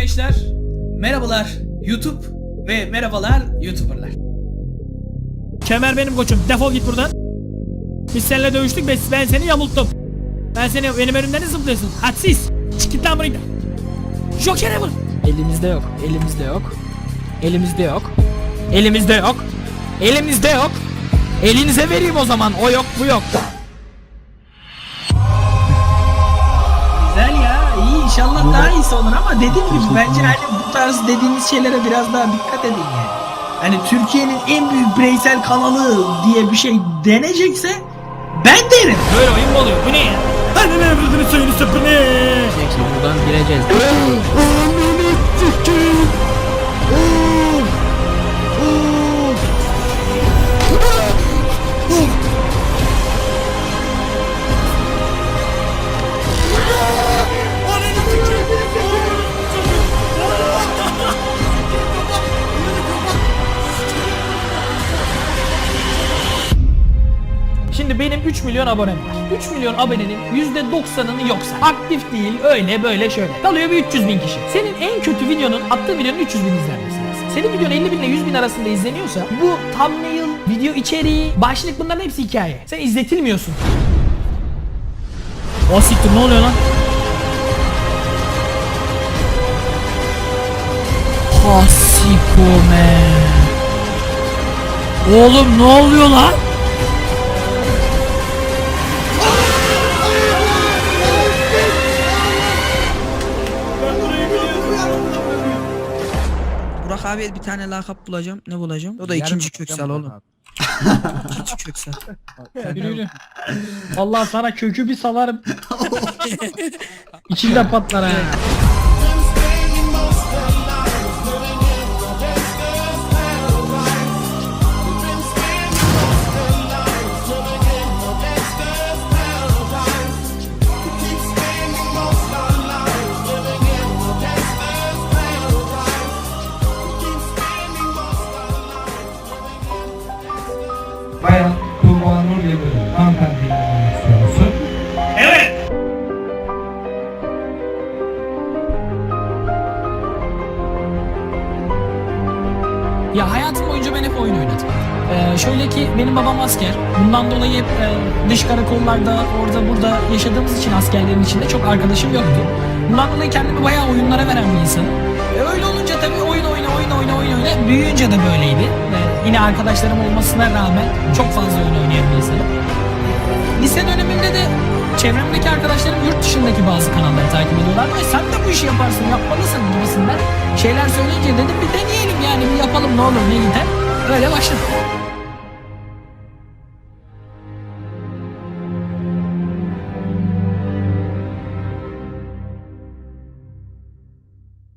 gençler. Merhabalar YouTube ve merhabalar YouTuber'lar. Kemer benim koçum. Defol git buradan. Biz seninle dövüştük ve ben seni yamulttum. Ben seni benim önümden zıplıyorsun. Hadsiz. Çık git lan buradan. Joker'e vur. Elimizde yok. Elimizde yok. Elimizde yok. Elimizde yok. Elimizde yok. Elinize vereyim o zaman. O yok bu yok. İnşallah daha iyisi olur ama dediğim gibi bence hani bu tarz dediğimiz şeylere biraz daha dikkat edin yani. Hani Türkiye'nin en büyük bireysel kanalı diye bir şey denecekse ben derim. Böyle oyun mu oluyor? Bu ne ya? Hadi ne yapırdınız söyünü sapını? Şimdi buradan gireceğiz. Şimdi benim 3 milyon abonem var. 3 milyon abonenin %90'ını yoksa. Aktif değil öyle böyle şöyle. Kalıyor bir 300 bin kişi. Senin en kötü videonun attığın videonun 300 bin izlenmesi lazım. Senin videon 50 bin ile 100 bin arasında izleniyorsa bu thumbnail, video içeriği, başlık bunların hepsi hikaye. Sen izletilmiyorsun. O siktir ne oluyor lan? Hasiko. Oğlum ne oluyor lan? Burak abi bir tane lakap bulacağım. Ne bulacağım? O da ikinci köksal oğlum. ikinci köksal. Yürü yürü. Allah sana kökü bir salarım. İçinde patlar ha. Bayan Tuğba Nur Yıldırım hanımefendiyi dinlemek istiyorsun. Ya hayatım boyunca ben hep oyun oynadım. Ee, şöyle ki benim babam asker. Bundan dolayı hep e, dış karakollarda orada burada yaşadığımız için askerlerin içinde çok arkadaşım yoktu. Bundan dolayı kendimi bayağı oyunlara veren bir insanım. E, öyle olunca tabii oyun oyna oyun oyna oyun oyna. Büyüyünce de böyleydi. E, yine arkadaşlarım olmasına rağmen çok fazla oyun oynayan bir insanım. Lise döneminde de çevremdeki arkadaşlarım yurt dışındaki bazı kanalları takip ediyorlar ve sen de bu işi yaparsın yapmalısın gibisinden şeyler söyleyince dedim bir deneyelim yani bir yapalım ne olur ne gider. Öyle başladım.